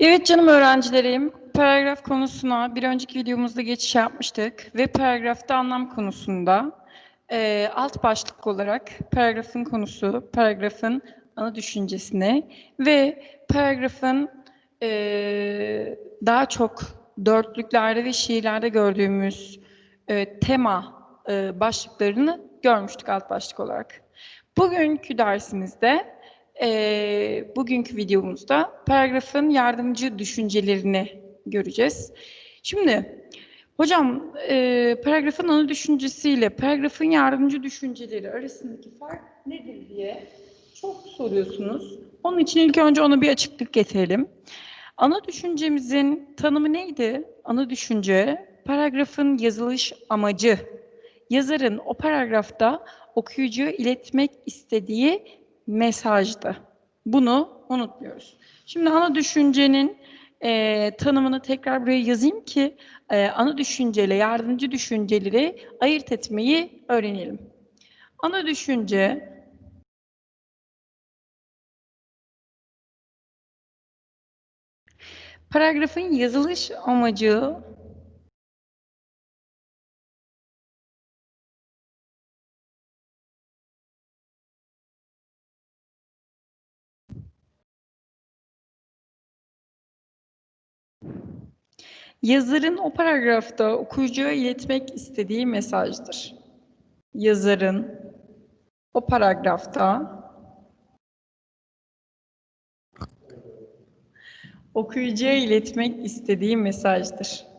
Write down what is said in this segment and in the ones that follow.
Evet canım öğrencilerim, paragraf konusuna bir önceki videomuzda geçiş yapmıştık ve paragrafta anlam konusunda e, alt başlık olarak paragrafın konusu, paragrafın ana düşüncesine ve paragrafın e, daha çok dörtlüklerde ve şiirlerde gördüğümüz e, tema e, başlıklarını görmüştük alt başlık olarak. Bugünkü dersimizde e, bugünkü videomuzda paragrafın yardımcı düşüncelerini göreceğiz. Şimdi hocam e, paragrafın ana düşüncesiyle paragrafın yardımcı düşünceleri arasındaki fark nedir diye çok soruyorsunuz. Onun için ilk önce ona bir açıklık getirelim. Ana düşüncemizin tanımı neydi? Ana düşünce paragrafın yazılış amacı. Yazarın o paragrafta okuyucuya iletmek istediği mesajdı. Bunu unutmuyoruz. Şimdi ana düşüncenin e, tanımını tekrar buraya yazayım ki e, ana düşünceyle yardımcı düşünceleri ayırt etmeyi öğrenelim. Ana düşünce paragrafın yazılış amacı Yazarın o paragrafta okuyucuya iletmek istediği mesajdır. Yazarın o paragrafta okuyucuya iletmek istediği mesajdır.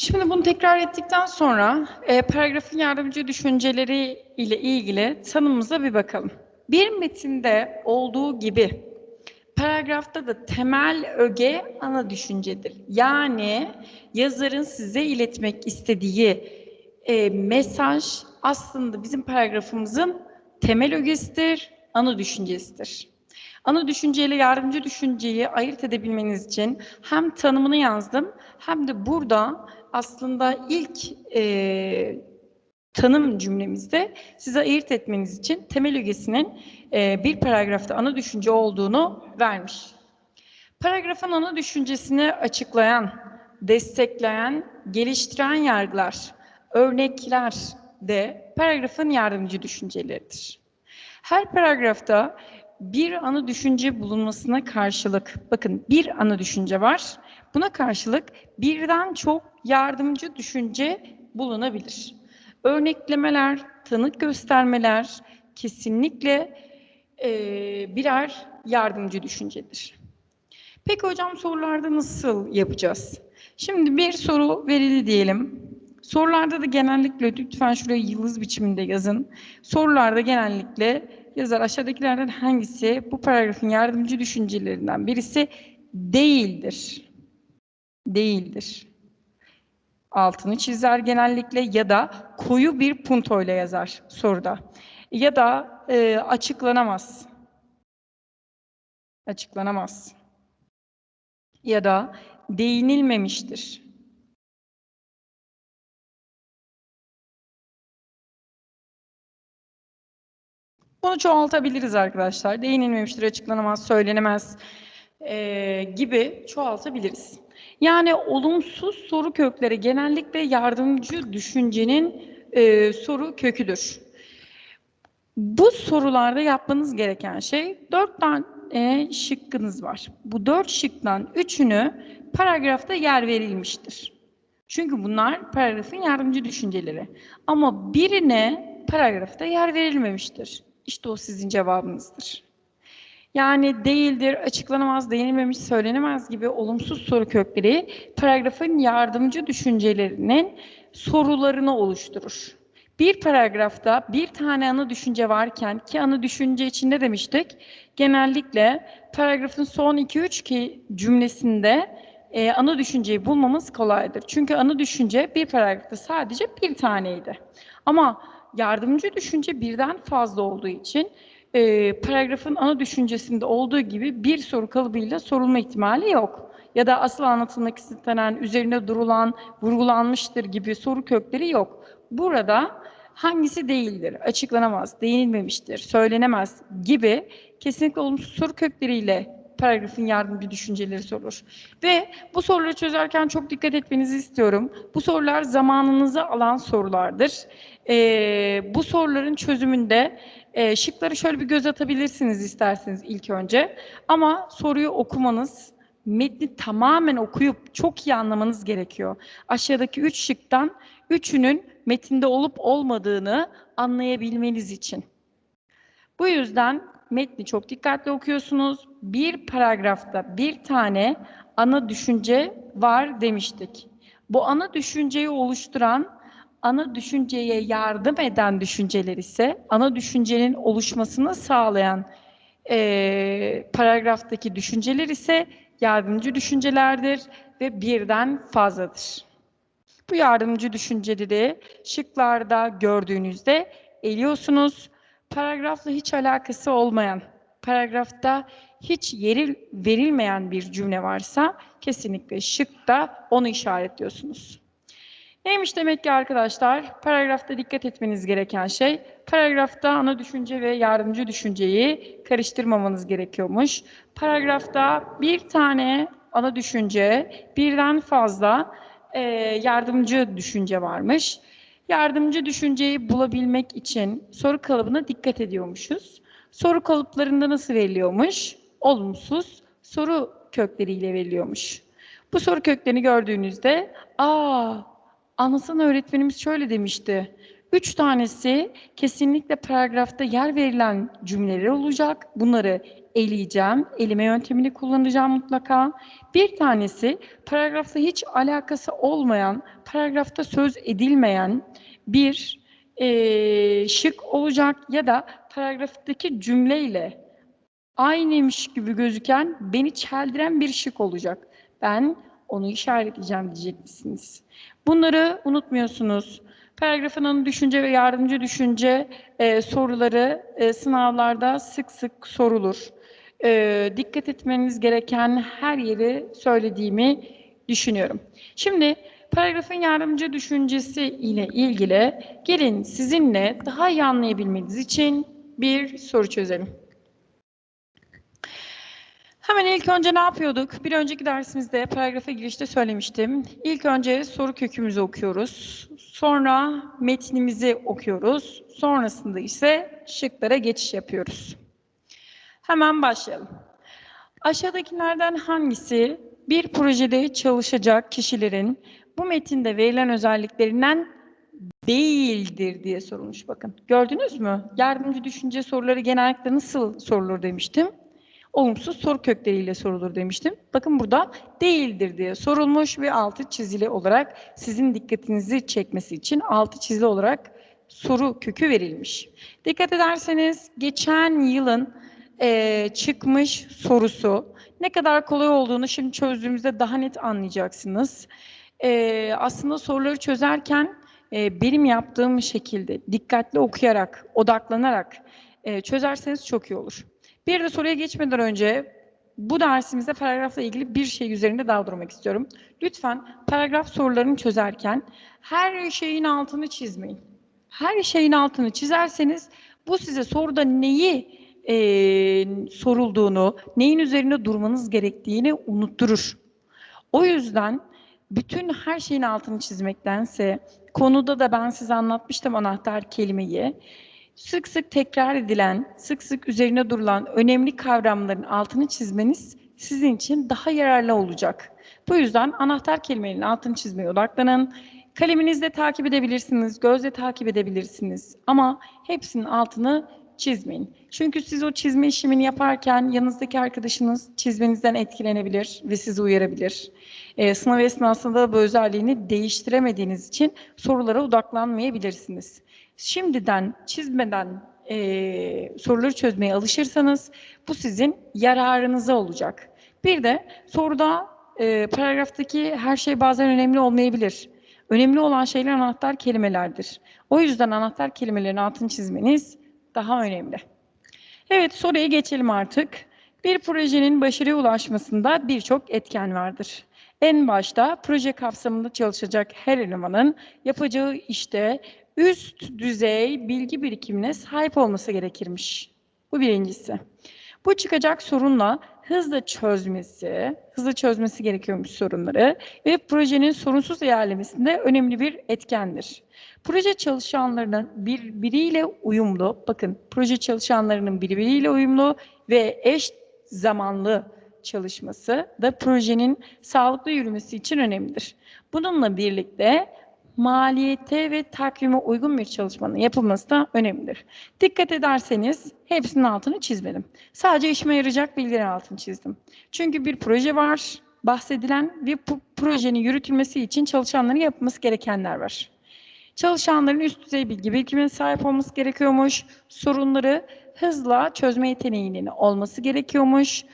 Şimdi bunu tekrar ettikten sonra e, paragrafın yardımcı düşünceleri ile ilgili tanımımıza bir bakalım. Bir metinde olduğu gibi paragrafta da temel öge ana düşüncedir. Yani yazarın size iletmek istediği e, mesaj aslında bizim paragrafımızın temel ögesidir, ana düşüncesidir. Ana düşünceyle yardımcı düşünceyi ayırt edebilmeniz için hem tanımını yazdım hem de burada aslında ilk e, tanım cümlemizde size ayırt etmeniz için temel ögesinin e, bir paragrafta ana düşünce olduğunu vermiş. Paragrafın ana düşüncesini açıklayan, destekleyen, geliştiren yargılar, örnekler de paragrafın yardımcı düşünceleridir. Her paragrafta bir ana düşünce bulunmasına karşılık, bakın bir ana düşünce var, buna karşılık birden çok yardımcı düşünce bulunabilir. Örneklemeler, tanık göstermeler kesinlikle e, birer yardımcı düşüncedir. Peki hocam sorularda nasıl yapacağız? Şimdi bir soru verildi diyelim. Sorularda da genellikle lütfen şuraya yıldız biçiminde yazın. Sorularda genellikle yazar aşağıdakilerden hangisi bu paragrafın yardımcı düşüncelerinden birisi değildir? Değildir. Altını çizer genellikle ya da koyu bir punto ile yazar soruda. Ya da e, açıklanamaz. Açıklanamaz. Ya da değinilmemiştir. Bunu çoğaltabiliriz arkadaşlar. Değinilmemiştir, açıklanamaz, söylenemez e, gibi çoğaltabiliriz. Yani olumsuz soru kökleri genellikle yardımcı düşüncenin e, soru köküdür. Bu sorularda yapmanız gereken şey dört tane şıkkınız var. Bu dört şıktan üçünü paragrafta yer verilmiştir. Çünkü bunlar paragrafın yardımcı düşünceleri. Ama birine paragrafta yer verilmemiştir. İşte o sizin cevabınızdır. Yani değildir, açıklanamaz, değinilmemiş, söylenemez gibi olumsuz soru kökleri paragrafın yardımcı düşüncelerinin sorularını oluşturur. Bir paragrafta bir tane ana düşünce varken ki ana düşünce içinde demiştik? Genellikle paragrafın son 2-3 ki cümlesinde e, ana düşünceyi bulmamız kolaydır. Çünkü ana düşünce bir paragrafta sadece bir taneydi. Ama yardımcı düşünce birden fazla olduğu için e, paragrafın ana düşüncesinde olduğu gibi bir soru kalıbıyla sorulma ihtimali yok. Ya da asıl anlatılmak istenen, üzerine durulan, vurgulanmıştır gibi soru kökleri yok. Burada hangisi değildir, açıklanamaz, değinilmemiştir, söylenemez gibi kesinlikle olumsuz soru kökleriyle paragrafın yardımcı düşünceleri sorulur. Ve bu soruları çözerken çok dikkat etmenizi istiyorum. Bu sorular zamanınızı alan sorulardır. Ee, bu soruların çözümünde e, şıkları şöyle bir göz atabilirsiniz isterseniz ilk önce. Ama soruyu okumanız, metni tamamen okuyup çok iyi anlamanız gerekiyor. Aşağıdaki üç şıktan üçünün metinde olup olmadığını anlayabilmeniz için. Bu yüzden metni çok dikkatli okuyorsunuz. Bir paragrafta bir tane ana düşünce var demiştik. Bu ana düşünceyi oluşturan, ana düşünceye yardım eden düşünceler ise ana düşüncenin oluşmasını sağlayan e, paragraftaki düşünceler ise yardımcı düşüncelerdir ve birden fazladır. Bu yardımcı düşünceleri şıklarda gördüğünüzde eliyorsunuz. Paragrafla hiç alakası olmayan, paragrafta hiç yeri verilmeyen bir cümle varsa kesinlikle şıkta onu işaretliyorsunuz. Neymiş demek ki arkadaşlar? Paragrafta dikkat etmeniz gereken şey, paragrafta ana düşünce ve yardımcı düşünceyi karıştırmamanız gerekiyormuş. Paragrafta bir tane ana düşünce, birden fazla e, yardımcı düşünce varmış. Yardımcı düşünceyi bulabilmek için soru kalıbına dikkat ediyormuşuz. Soru kalıplarında nasıl veriliyormuş? Olumsuz soru kökleriyle veriliyormuş. Bu soru köklerini gördüğünüzde, aa anlatan öğretmenimiz şöyle demişti. Üç tanesi kesinlikle paragrafta yer verilen cümleler olacak. Bunları eleyeceğim. Elime yöntemini kullanacağım mutlaka. Bir tanesi paragrafta hiç alakası olmayan, paragrafta söz edilmeyen bir e, şık olacak ya da paragraftaki cümleyle aynıymış gibi gözüken, beni çeldiren bir şık olacak. Ben onu işaretleyeceğim diyeceksiniz. Bunları unutmuyorsunuz. Paragrafın ana düşünce ve yardımcı düşünce e, soruları e, sınavlarda sık sık sorulur. E, dikkat etmeniz gereken her yeri söylediğimi düşünüyorum. Şimdi paragrafın yardımcı düşüncesi ile ilgili gelin sizinle daha iyi anlayabilmeniz için bir soru çözelim. Hemen ilk önce ne yapıyorduk? Bir önceki dersimizde paragrafa girişte söylemiştim. İlk önce soru kökümüzü okuyoruz. Sonra metnimizi okuyoruz. Sonrasında ise şıklara geçiş yapıyoruz. Hemen başlayalım. Aşağıdakilerden hangisi bir projede çalışacak kişilerin bu metinde verilen özelliklerinden değildir diye sorulmuş bakın. Gördünüz mü? Yardımcı düşünce soruları genellikle nasıl sorulur demiştim olumsuz soru kökleriyle sorulur demiştim. Bakın burada değildir diye sorulmuş ve altı çizili olarak sizin dikkatinizi çekmesi için altı çizili olarak soru kökü verilmiş. Dikkat ederseniz geçen yılın e, çıkmış sorusu ne kadar kolay olduğunu şimdi çözdüğümüzde daha net anlayacaksınız. E, aslında soruları çözerken e, benim yaptığım şekilde dikkatli okuyarak, odaklanarak e, çözerseniz çok iyi olur. Bir de soruya geçmeden önce bu dersimizde paragrafla ilgili bir şey üzerinde daha durmak istiyorum. Lütfen paragraf sorularını çözerken her şeyin altını çizmeyin. Her şeyin altını çizerseniz bu size soruda neyi e, sorulduğunu, neyin üzerinde durmanız gerektiğini unutturur. O yüzden bütün her şeyin altını çizmektense konuda da ben size anlatmıştım anahtar kelimeyi sık sık tekrar edilen, sık sık üzerine durulan önemli kavramların altını çizmeniz sizin için daha yararlı olacak. Bu yüzden anahtar kelimelerin altını çizmeye odaklanın. Kaleminizle takip edebilirsiniz, gözle takip edebilirsiniz ama hepsinin altını çizmeyin. Çünkü siz o çizme işlemini yaparken yanınızdaki arkadaşınız çizmenizden etkilenebilir ve sizi uyarabilir. Ee, sınav esnasında bu özelliğini değiştiremediğiniz için sorulara odaklanmayabilirsiniz şimdiden çizmeden e, soruları çözmeye alışırsanız bu sizin yararınıza olacak. Bir de soruda e, paragraftaki her şey bazen önemli olmayabilir. Önemli olan şeyler anahtar kelimelerdir. O yüzden anahtar kelimelerin altını çizmeniz daha önemli. Evet, soruya geçelim artık. Bir projenin başarıya ulaşmasında birçok etken vardır. En başta proje kapsamında çalışacak her elemanın yapacağı işte üst düzey bilgi birikimine sahip olması gerekirmiş. Bu birincisi. Bu çıkacak sorunla hızla çözmesi, hızlı çözmesi gerekiyormuş sorunları ve projenin sorunsuz ilerlemesinde önemli bir etkendir. Proje çalışanlarının birbiriyle uyumlu, bakın proje çalışanlarının birbiriyle uyumlu ve eş zamanlı çalışması da projenin sağlıklı yürümesi için önemlidir. Bununla birlikte maliyete ve takvime uygun bir çalışmanın yapılması da önemlidir. Dikkat ederseniz hepsinin altını çizmedim. Sadece işime yarayacak bilgilerin altını çizdim. Çünkü bir proje var, bahsedilen ve bu projenin yürütülmesi için çalışanların yapması gerekenler var. Çalışanların üst düzey bilgi birikimine sahip olması gerekiyormuş. Sorunları hızla çözme yeteneğinin olması gerekiyormuş.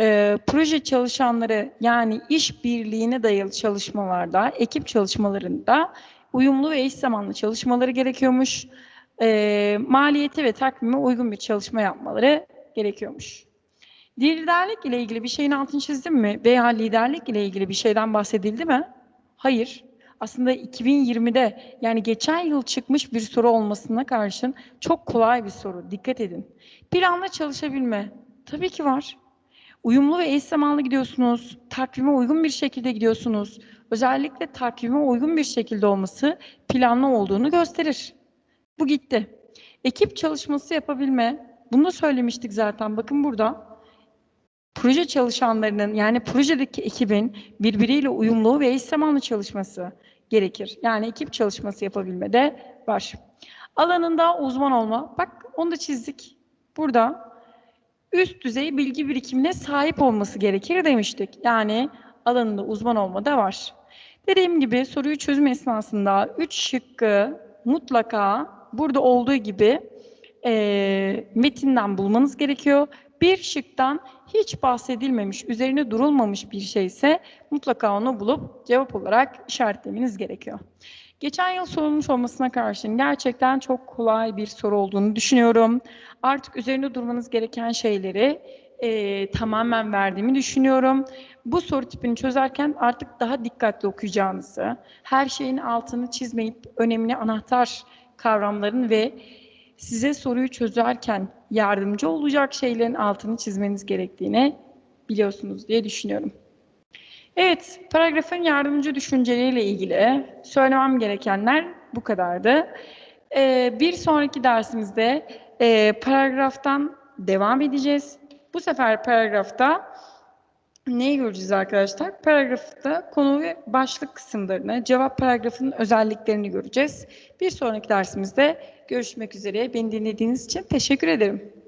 Ee, proje çalışanları yani iş birliğine dayalı çalışmalarda, ekip çalışmalarında uyumlu ve eş zamanlı çalışmaları gerekiyormuş. Ee, maliyeti ve takvime uygun bir çalışma yapmaları gerekiyormuş. Liderlik ile ilgili bir şeyin altını çizdim mi? Veya liderlik ile ilgili bir şeyden bahsedildi mi? Hayır aslında 2020'de yani geçen yıl çıkmış bir soru olmasına karşın çok kolay bir soru. Dikkat edin. Planla çalışabilme. Tabii ki var. Uyumlu ve eş zamanlı gidiyorsunuz. Takvime uygun bir şekilde gidiyorsunuz. Özellikle takvime uygun bir şekilde olması planlı olduğunu gösterir. Bu gitti. Ekip çalışması yapabilme. Bunu da söylemiştik zaten. Bakın burada. Proje çalışanlarının yani projedeki ekibin birbiriyle uyumlu ve eş zamanlı çalışması gerekir. Yani ekip çalışması yapabilmede var. Alanında uzman olma. Bak onu da çizdik. Burada üst düzey bilgi birikimine sahip olması gerekir demiştik. Yani alanında uzman olma da var. Dediğim gibi soruyu çözüm esnasında üç şıkkı mutlaka burada olduğu gibi e, metinden bulmanız gerekiyor. Bir şıktan hiç bahsedilmemiş, üzerine durulmamış bir şeyse mutlaka onu bulup cevap olarak işaretlemeniz gerekiyor. Geçen yıl sorulmuş olmasına karşın gerçekten çok kolay bir soru olduğunu düşünüyorum. Artık üzerinde durmanız gereken şeyleri e, tamamen verdiğimi düşünüyorum. Bu soru tipini çözerken artık daha dikkatli okuyacağınızı, her şeyin altını çizmeyip önemli anahtar kavramların ve size soruyu çözerken yardımcı olacak şeylerin altını çizmeniz gerektiğini biliyorsunuz diye düşünüyorum. Evet, paragrafın yardımcı düşünceleriyle ilgili söylemem gerekenler bu kadardı. Ee, bir sonraki dersimizde e, paragraftan devam edeceğiz. Bu sefer paragrafta neyi göreceğiz arkadaşlar? Paragrafta konu ve başlık kısımlarını, cevap paragrafının özelliklerini göreceğiz. Bir sonraki dersimizde görüşmek üzere. Beni dinlediğiniz için teşekkür ederim.